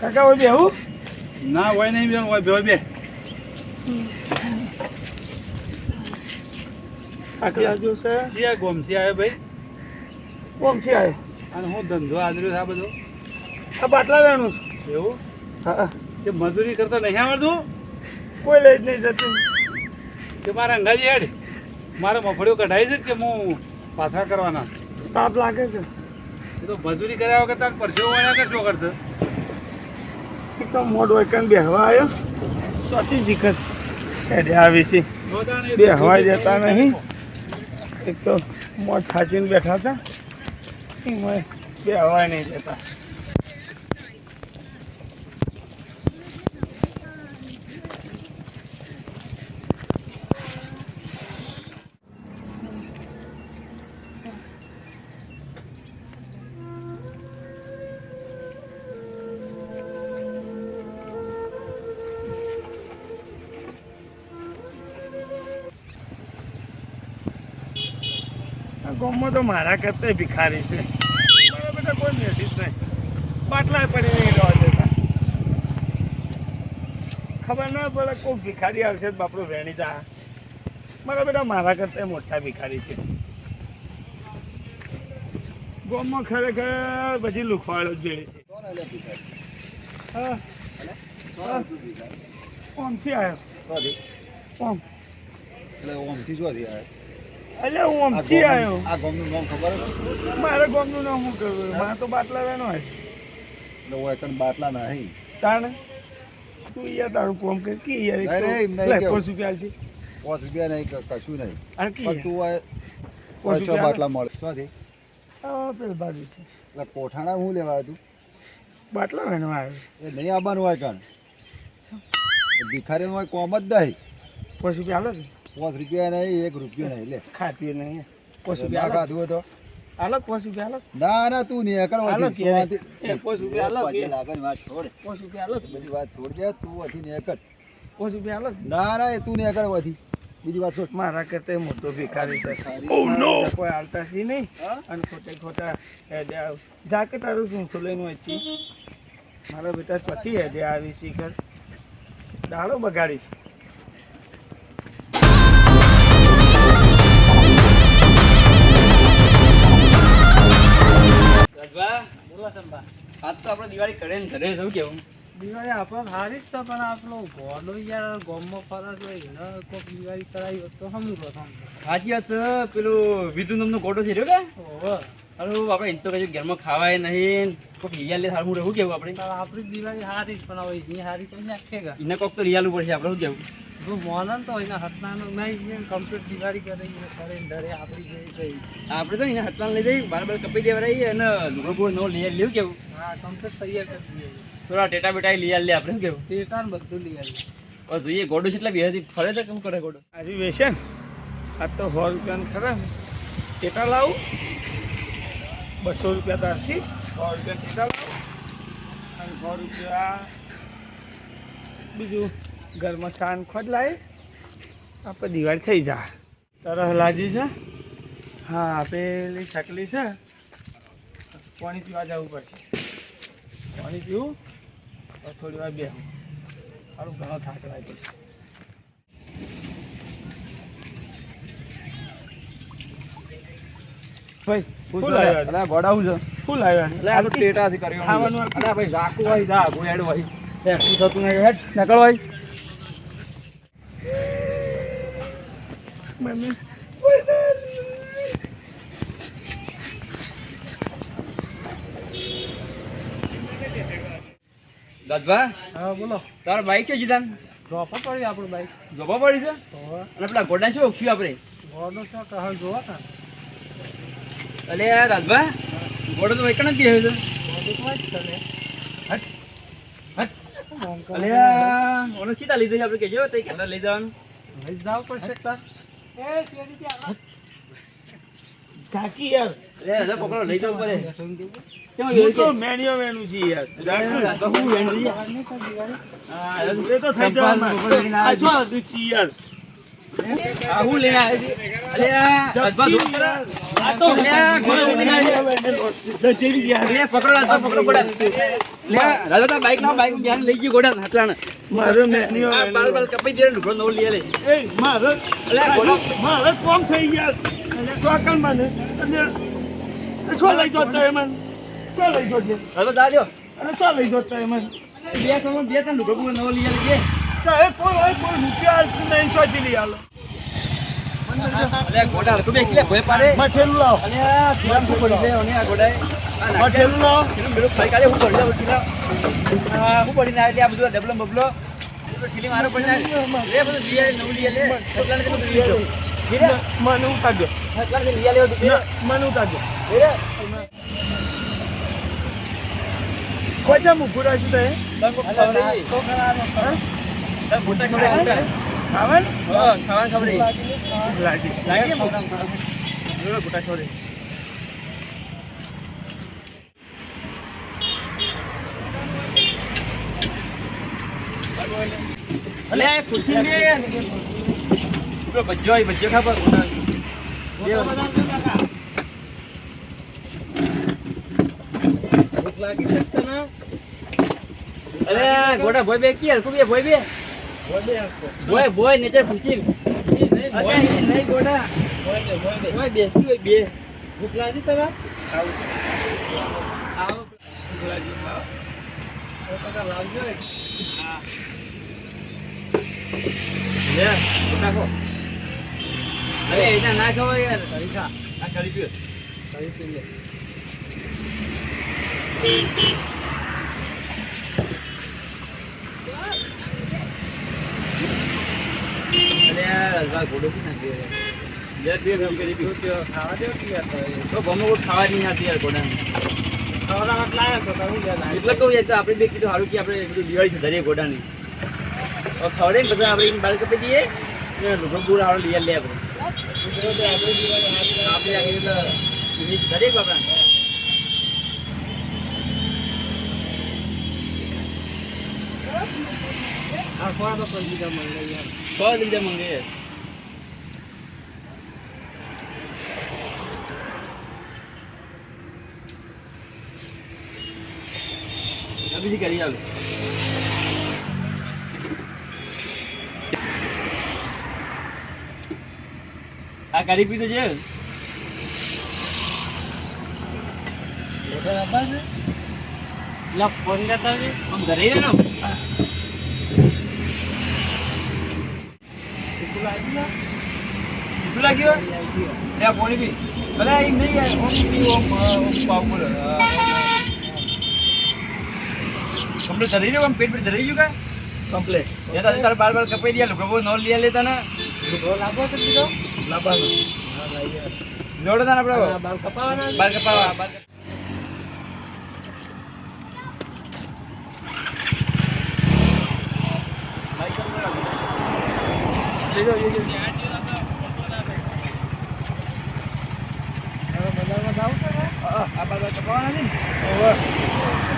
કાકા હોય બેહું ના હોય નહીં બેન હોય બે બે. કાકા. જોશે સિયા ગોમથી આવ્યો ભાઈ? કોમ છે અને હું ધંધો આદર્યો છે આ બધો? આ બાટલા વેણું છું. એવું? હા. તે મજૂરી કરતા નહીં આવડતું? કોઈ લઈ જ નહીં જતું. તે મારા અંગાજી હેડ મારે મફળીઓ કઢાઈ છે કે હું પાથરા કરવાના? તાપ લાગે કે. એ તો મજૂરી કર્યા વગર તાર પરસેવો વળ્યા કરશો કરશે. તો મોડ હોય બે બેહવા આવ્યો ચોથી શિખર. એટલે આવી છે. બે હવાઈ જતા નહીં. એક તો મોઢ ખાચીને બેઠા હતા. બે હવાઈ નહીં દેતા ગામમાં તો મારા કરતા ભિખારી છે. મારા બધા કોઈ જ નહીં. બાટલા પડી નહીં રહેવા દેતા ખબર ના પડે કોઈ ભિખારી આવશે બાપડો વેણી જા. મારા બધા મારા કરતા મોટા ભિખારી છે. ગામમાં ખરેખર બધી લુખવાડો જ જોઈ છે. હા. ઓમથી આવ્યો ઓમ. એટલે ઓમથી જો આવ્યો એટલે હું ઓમથી આવ્યો. આ ગામનું નામ ખબર છે મારે ગામનું નામ શું ખબર મારે તો બાટલા વેનો હોય. એટલે હોય કણ બાટલા નહીં. તાણે? તું યાર તારું કોમ કર. કે યાર અરે એમ નહીં, પોસ ગયા કેવું. પાંચ રૂપિયા આલજે. પાંચ રૂપિયા નહીં કશું નહીં. આ કે તું હોય પાંચ છ બાટલા મળે. શોથી આ પેલ બાજુ છે. એટલે કોઠાણા હું લેવા તું? બાટલા રહેનો આવ્યો. એ નહીં આવવાનું હોય કણ. ભિખારી હોય કોમ જ નહીં. પાંચ રૂપિયા કે પાંચ રૂપિયા નહીં એક રૂપિયો નહીં લે. ખાતી નહીં. પાંચ રૂપિયા ખાધું હોય તો. પાંચ રૂપિયા આલો ના ના તું નહીં એકણ આલો વધી કે સોમાંથી- એ પાંચ રૂપિયા આલો કે વાત છોડ. પાંચ રૂપિયા બધી વાત છોડ દે તું ને એકડ પાંચ રૂપિયા ના ના એ તું ને એકડ વધી બીજી વાત છોડ. મારા કરતા મોટો ભિખારી છે. Oh, કોઈ હાલતા સી નહીં. અને ખોટે ખોટા જાકે તારું શું છો લઈને હોય છે મારા બેટા પછી હેડે આવી શીખર. દાડો બગાડીશ. આજ તો આપણે દિવાળી કરે ને ઘરે શું કેવું? દિવાળી આપણે સારી જ છે પણ આપણો ઘોડો યાર ગોમમાં ફરસ હોય ને કોઈક દિવાળી કરાવી હોત તો સમજો સમજો સાચી વાત છે પેલું વિધુ નામનો કોટો છે રહ્યો કે? અરે આપણે એમ તો કશું ઘરમાં ખાવાય નહીં કોઈક રિયાલ લે સારું રહેવું કેવું આપણે? આપણી દિવાળી સારી જ પણ હવે એની સારી કઈ નાખે એને કોક તો રિયાલ પડશે આપણે શું કેવું? જો મોનન તો એના હટનાનું નહીં કમ્પ્લીટ દિવાળી કરે કરે ડરે આપણી જેવી કઈ આપણે તો એના હટલાન લઈ જઈ બાર બાર કપી દેવા રહી અને લુગડો નો લઈ લેવું કેવું? હા કમ્પ્લીટ તૈયાર કરી દઈએ. થોડા ટેટા બેટા લઈ લે આપણે કેવું? ટેટા ને બધું લઈ આવી બસ જોઈએ ગોડું છે એટલે બે ફરે છે કેમ કરે ગોડું? આજે બેસે આ તો સો રૂપિયાનું ખરા ટેટા લાવું બસો રૂપિયા તારસી સો રૂપિયા ટેટા લાવું અને સો રૂપિયા બીજું ઘરમાં શાન ખોદ લાવી આપણે દિવાળી થઈ જા. તરહ લાજી છે. હા આપેલી શકલી છે. પાણી પીવા જવું પડશે. પાણી પીવું તો થોડી વાર બેહું. સારું ઘણો થાક લાગે છે. ભાઈ ફૂલ આવ્યા અલા ગોડાવું છે શું લાવ્યા? એટલે આ ટેટાથી કર્યું. ખાવાનું. અલા ભાઈ ઝાકું હોય જા ગોયાડું હોય. હે શું થતું નહીં? હેડ નકળ હોય મમ્મી દાદભા હા બોલો. તારા બાઈક છે જીદાન ડ્રોપર પડી આપણું બાઈક જોવા પડી છે? અને પેલા ગોડા શું ઓળખ્યું આપણે? ગોડો તો કહા જોવા તા અલે આ રાજભા ગોડો તો વૈકણ જ બેહ્યો છે. ગોડો તો જ હટ. હટ. અલે ઓને સીધા લીધો છે આપણે કહેજો તઈ કેટલા લઈ જવાનું. લઈ જાવ પડશે તાર. એ ઝાકી યાર. અલે હજાર પકડો લઈ જવું પડે ચમ હું તો તો મેણિયો છે યાર. રાજભા હું વેણ લઈ હા એ તો થઈ જવાનું આ છો. દુસી યાર. આ હું લઈને આવ્યો અલે યાર. આ તો લે ગોડો લઈને આવ્યો. જતી પકડો પકડો ગોડા લે તાર બાઈક લાવ બાઈક બેહાડીને લઈ ગયો ગોડા હાથલાને મારો મેન્યુ આ બાલ બાલ કપાઈ દે લુગડો નવો લઈ લે એ મારો અલે ગોડા મારે કોમ થઈ ગયા. અને ચોકન મને અને શું લઈ જતો એ મને શું લઈ જતો? રાજભા જા દ્યો અને શું લઈ જતો એ મને બે સમય બે તને લુગડો નવો લઈ લે કોઈ કોઈ રૂપિયા નહીં ચોથી લઈ આલો. મને ઉતારજો મને ઉતારજો કોઈ જામ મૂકું રાખ્યું તો ખાવાનું? ખાવાનું ખવડાવી લાગી. લાગે મોટા ખવડાવી અલે ખુરશી બે પેલો ભજ્જો હોય ભજ્જો ખબર અરે ગોડા ભોય બે કી હરકુ બે. બોય ભોય નીચે અરે નહીં ગોડા. ભોય બે શું હોય બે. ભૂખ લાગી તને આવો. લે ગોટા ખો અરે એના ના ખબર યાર કરી ખા. આ કરી પીઓ કરી પી લે અરે યાર ઘોડો કી નાખી લે બે ગમ કરી પી ખાવા દે કે યાર તો ગમો કોઈ ખાવા નહીં આવતી યાર ઘોડા ખાવાના હાથ લાયા તો તારું યાદ આવે એટલે કહું યાર તો આપણે બે કીધું સારું કે આપણે બધું દિવાળી છે દરેક હવે ખવડે ને બધા આપણે બાળક આપી દઈએ લુગડો પૂરો આપણે લઈ લે આપણે. આપણે દરેક બાપડા આ ખોવા તો પણ મંગાઈ યાર સો લીધે મંગે બીજી કરી આવે આ કરી પીધું છે? ફોન કરતા ઘરે લાગ્યું આ પોણી બી ભલે એમ નહીં ઓમ ઓમ ઓમ પાવર કમ્પ્લીટ ધરી રહ્યું પેટ પેટ ધરી ગયું કા કમ્પ્લેટ એ તારે તારે બાર બાર કપાઈ દે લોકો નો લઈ લેતા ને લાભો તો બીજો? લાભાનો જોડે તાને આપણે બાલ કપાવાના બાર કપાવા બાર બજારમાં જાવ છે આ બાર બાર કપાવાના છે ને?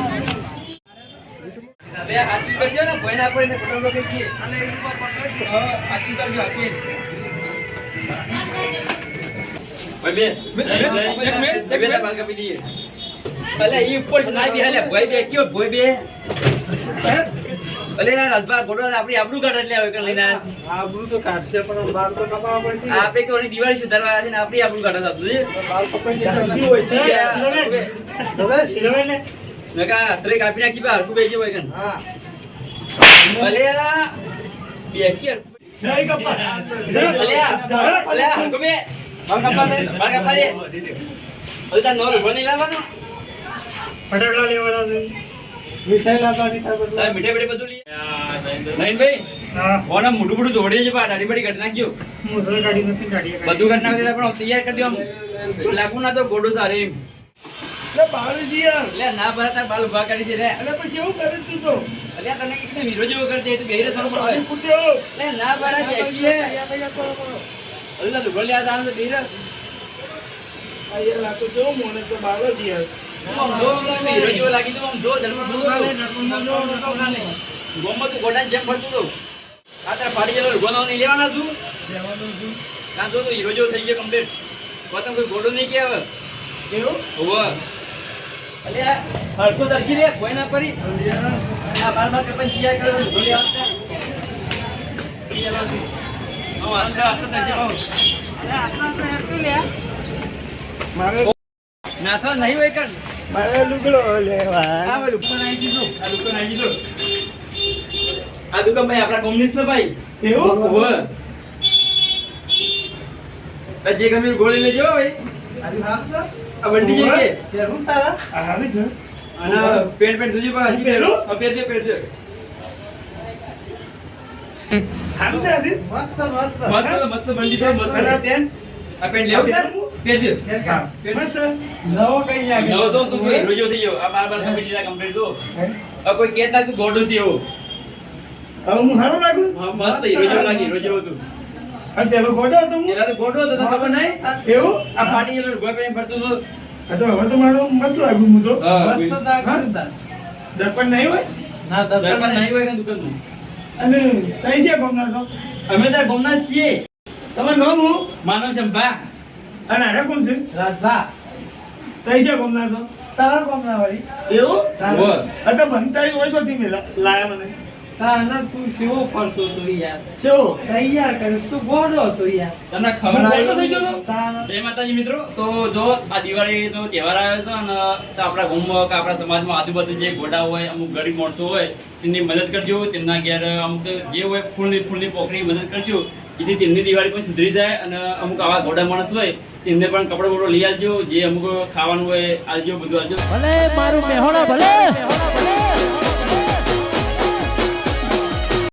કરજો ને ભય ના પડે ને ફોટો લોકો કહીએ અને એ ઉપર પકડજો હા, હાથી કરજો હાથી ભાઈ બે. એક મિનિટ એક મિનિટ. બાલ કાપી દઈએ. અલે ઈ ઉપર ના બે હાલે ભય બે કયો ભય બે? અલે યાર રાજભા ગોડો આપણી આબરૂ કાઢ એટલે હવે લઈને આબરૂ તો કાઢશે પણ તો. કે ઓલી દિવાળી સુધારવા આવ્યા છે ને આપણી આબરૂ કાઢો આપતું છે બાલ કપાઈ હોય છે. હવે નકા અત્રે કાપી નાખી હોય કે હા. અલે આ બે કે જય કપા અલે આ અલે આ. હરખું બે બાલ કાપા દે બાલ કાપા દે. અલે તાર નોર ઊભો નહીં લાવવાનો? ફટાકડા લેવાના છે. મીઠાઈ લાવવાની થાય બધું મીઠાઈ બીઠાઈ બધું લઈ ભાઈ કોને મોઢું મોઢું જોડે છે બા દાઢી બાડી કાઢી નથી કાઢી બધું ઘટના પણ તૈયાર કરી દો આમ. ના તો ગોડું સારે એટલે બાળજી યાર. એટલે ના ભરા તાર બાલ ઊભા કરી છે રે એટલે પછી એવું કરે તું તો? એટલે તને એકદમ હીરો જેવો કરી દે તું બેહીને થોડું પડે ફૂટ્યો. એટલે ના ભરા છે. એટલે અલ્લા લુગડો લ્યા તાણ તો બેરે આ યાર આ તો કેવું મોને તો બાળજી યાર. આમ જો હીરો જેવો લાગી તો આમ જો જલ્દી જો ગોમમાં તું ગોડાની જેમ ફરતું તો આ તારા પાડી જેલો નહીં લેવાના તું. ના જો તો હીરો જેવો થઈ ગયો કમ્પ્લીટ પોતાને કોઈ ગોડો નહીં કે આવે કેવું હોવે. હરખું સરખી રે, કોઈ ના પડી. આ બાર બાર કપાઈને જીયા કરે નાસવા નહીં હોય. મારે લુગડો લેવા દીધો. આ દીધો. આ દુકાન ભાઈ આપણા જ છે ભાઈ એવું હોવે. જે ગમે ગોળી લેજો ભાઈ આ બંડી જે કે? આ હારી છે. અને પેન્ટ પેન્ટ જોજો પાછી પહેરું? દે પહેરજો દે હારું છે. આજી મસ્ત મસ્ત. બંડી તો મસ્ત. આ પેન્ટ આ પેન્ટ લેવું છે? દે હા. મસ્ત. નવો તો તું જોઈ રોજો થઈ ગયો. આ બાર બાર કમ્પ્લીટ ના કમ્પ્લીટ તો આ કોઈ કેત ના તું ગોડો છે એવો. હવે હું હારો લાગું? હા મસ્ત. રોજો લાગી રોજો જેવો તું આ પેલો ગોડો હતો હું? એલા તો ગોડો હતો ખબર નહીં એવું? આ પાટી જેલો ગોળ પહેરીને ફરતો આ તો હવે તો મારો મસ્ત લાગુ હું તો. દર્પણ નહીં હોય? દરબાર નહીં હોય કે દુકાનનું? અને કઈ છે ગમના છો? અમે તાર ગોમના જ છીએ. તમારું નામ હું માનવ શંભા. અને આરે કોણ છે? કઈ છે ગમના છો? એવું? હોવે. આ તો બનતા હોય શોથી મેલા લાયા મને. શેવો તમને ખબર હું થઈ ગયો જય માતાજી મિત્રો. તો જો આ દિવાળીનો તહેવાર આવ્યો છે અને આપણા ગામમાં કે આપણા સમાજમાં આજુબાજુ જે ગોડા હોય અમુક ગરીબ માણસો હોય તેમની મદદ કરજો. તેમના ઘેર અમુક જે હોય ફૂલની ફૂલની પોખરી મદદ કરજો. જેથી તેમની દિવાળી પણ સુધરી જાય અને અમુક આવા ગોડા માણસ હોય તેમને પણ કપડો બપડો લઈ આવજો. જે અમુક ખાવાનું હોય આલજો બધું આવજો ભલે મારું મેહોણા ભલે.